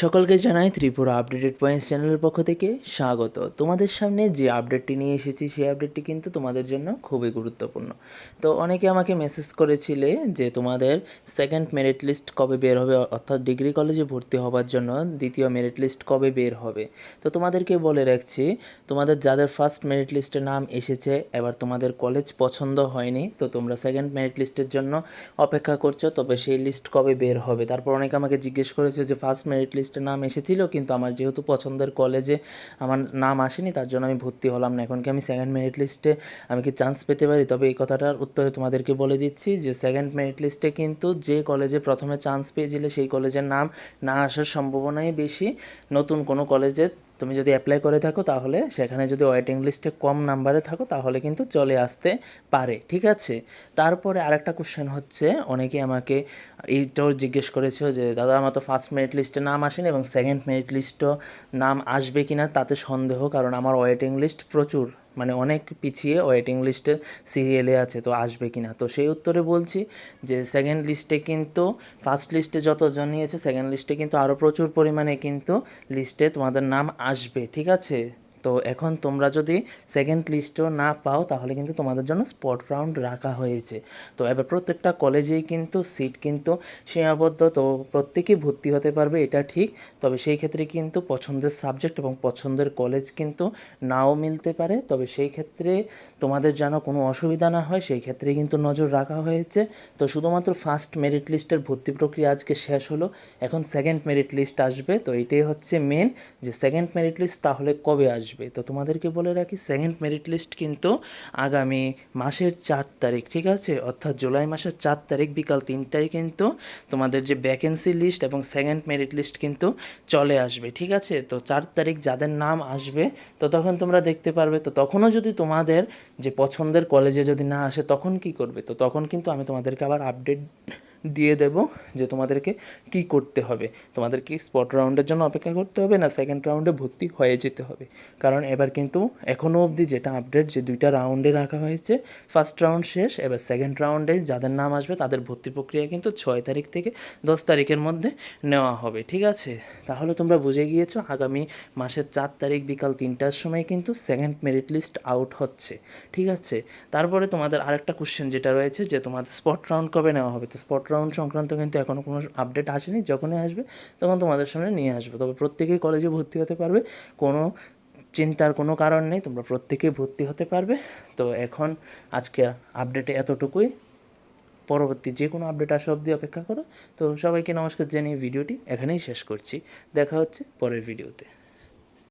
সকলকে জানাই Tripura updated points চ্যানেলের পক্ষ থেকে স্বাগত। তোমাদের সামনে যে আপডেটটি নিয়ে এসেছি, সেই আপডেটটি কিন্তু তোমাদের জন্য খুবই গুরুত্বপূর্ণ। তো অনেকে আমাকে মেসেজ করেছিলে যে তোমাদের সেকেন্ড মেরিট লিস্ট কবে বের হবে, অর্থাৎ ডিগ্রি কলেজে ভর্তি হবার জন্য দ্বিতীয় মেরিট লিস্ট কবে বের হবে? তো তোমাদেরকে বলে রাখছি, তোমাদের যাদের ফার্স্ট মেরিট লিস্টে নাম এসেছে, এবার তোমাদের কলেজ পছন্দ হয়নি, তো তোমরা সেকেন্ড মেরিট লিস্টের জন্য অপেক্ষা করছ, তবে সেই লিস্ট কবে বের হবে? তারপর অনেকে আমাকে জিজ্ঞেস করেছে যে ফার্স্ট মেরিট লিস্টে নাম এসেছিল, কিন্তু আমার যেহেতু পছন্দের কলেজে আমার নাম আসেনি, তার জন্য আমি ভর্তি হলাম না। এখন কি আমি সেকেন্ড মেরিট লিস্টে আমি কি চান্স পেতে পারি? তবে এই কথাটার উত্তরে তোমাদেরকে বলে দিচ্ছি যে সেকেন্ড মেরিট লিস্টে কিন্তু যে কলেজে প্রথমে চান্স পেয়েছিলে, সেই কলেজের নাম না আসার সম্ভাবনাই বেশি। নতুন কোনো কলেজে তুমি যদি অ্যাপ্লাই করে থাকো তাহলে সেখানে যদি ওয়েটিং লিস্টে কম নাম্বারে থাকো তাহলে কিন্তু চলে আসতে পারে, ঠিক আছে? তারপরে আরেকটা কোশ্চেন হচ্ছে, অনেকে আমাকে এইটাও জিজ্ঞেস করেছ যে, দাদা, আমার তো ফার্স্ট মেরিট লিস্টে নাম আসেনি এবং সেকেন্ড মেরিট লিস্টও নাম আসবে কি না তাতে সন্দেহ কারণ আমার ওয়েটিং লিস্ট প্রচুর। মানে অনেক পিছিয়ে ওয়েটিং লিস্টের সিরিয়ালে আছে, তো আসবে কি না তো সেই উত্তরে বলছি যে সেকেন্ড লিস্টে কিন্তু ফার্স্ট লিস্টে যতজন নিয়েছে সেকেন্ড লিস্টে কিন্তু আরও প্রচুর পরিমাণে কিন্তু লিস্টে তোমাদের নাম আসবে, ঠিক আছে? তো এখন তোমরা যদি সেকেন্ড লিস্টও না পাও, তাহলে কিন্তু তোমাদের জন্য স্পট রাউন্ড রাখা হয়েছে। তো এবার প্রত্যেকটা কলেজেই কিন্তু সিট কিন্তু সীমাবদ্ধ, তো প্রত্যেকেই ভর্তি হতে পারবে, এটা ঠিক। তবে সেই ক্ষেত্রে কিন্তু পছন্দের সাবজেক্ট এবং পছন্দের কলেজ কিন্তু নাও মিলতে পারে। তবে সেই ক্ষেত্রে তোমাদের যেন কোনো অসুবিধা না হয়, সেই ক্ষেত্রে কিন্তু নজর রাখা হয়েছে। তো শুধুমাত্র ফার্স্ট মেরিট লিস্টের ভর্তি প্রক্রিয়া আজকে শেষ হলো। এখন সেকেন্ড মেরিট লিস্ট আসবে, তো এটাই হচ্ছে মেন যে সেকেন্ড মেরিট লিস্ট তাহলে কবে আসবে? তো তোমাদেরকে বলে রাখি সেকেন্ড মেরিট লিস্ট কিন্তু আগামী মাসের চার তারিখ, ঠিক আছে? অর্থাৎ জুলাই মাসের চার তারিখ, বিকাল তিনটায় কিন্তু তোমাদের যে ভ্যাকেন্সি লিস্ট এবং সেকেন্ড মেরিট লিস্ট কিন্তু চলে আসবে, ঠিক আছে? তো চার তারিখ যাদের নাম আসবে, তো তখন তোমরা দেখতে পারবে, তো তখনও যদি তোমাদের যে পছন্দের কলেজে যদি না আসে, তখন কি করবে? তো তখন কিন্তু আমি তোমাদেরকে আবার আপডেট দিয়ে দেব যে তোমাদেরকে কি করতে হবে। তোমাদের কি স্পট রাউন্ডের জন্য অপেক্ষা করতে হবে না সেকেন্ড রাউন্ডে ভর্তি হয়ে যেতে হবে। কারণ এবার কিন্তু এখনও অবধি যেটা আপডেট যে দুইটা রাউন্ডে রাখা হয়েছে ফার্স্ট রাউন্ড শেষ, এবার সেকেন্ড রাউন্ডে যাদের নাম আসবে তাদের ভর্তি প্রক্রিয়া কিন্তু ছয় তারিখ থেকে দশ তারিখের মধ্যে নেওয়া হবে, ঠিক আছে? তাহলে তোমরা বুঝে গিয়েছো, আগামী মাসের চার তারিখ বিকাল তিনটার সময় কিন্তু সেকেন্ড মেরিট লিস্ট আউট হচ্ছে, ঠিক আছে? তারপরে তোমাদের আরেকটা কোশ্চেন যেটা রয়েছে যে তোমাদের স্পট রাউন্ড কবে নেওয়া হবে? তো স্পট রাউন্ড সংক্রান্ত কিন্তু এখনও কোনো আপডেট আসেনি। যখনই আসবে, তখন তোমাদের সামনে নিয়ে আসবে। তবে প্রত্যেকেই কলেজে ভর্তি হতে পারবে। কোনো চিন্তার কোনো কারণ নেই, তোমরা প্রত্যেকেই ভর্তি হতে পারবে। তো এখন আজকে আপডেটে এতটুকুই। পরবর্তী যে কোনো আপডেট আসা অবধি অপেক্ষা করো। তো সবাইকে নমস্কার জানিয়ে ভিডিওটি এখানেই শেষ করছি। দেখা হচ্ছে পরের ভিডিওতে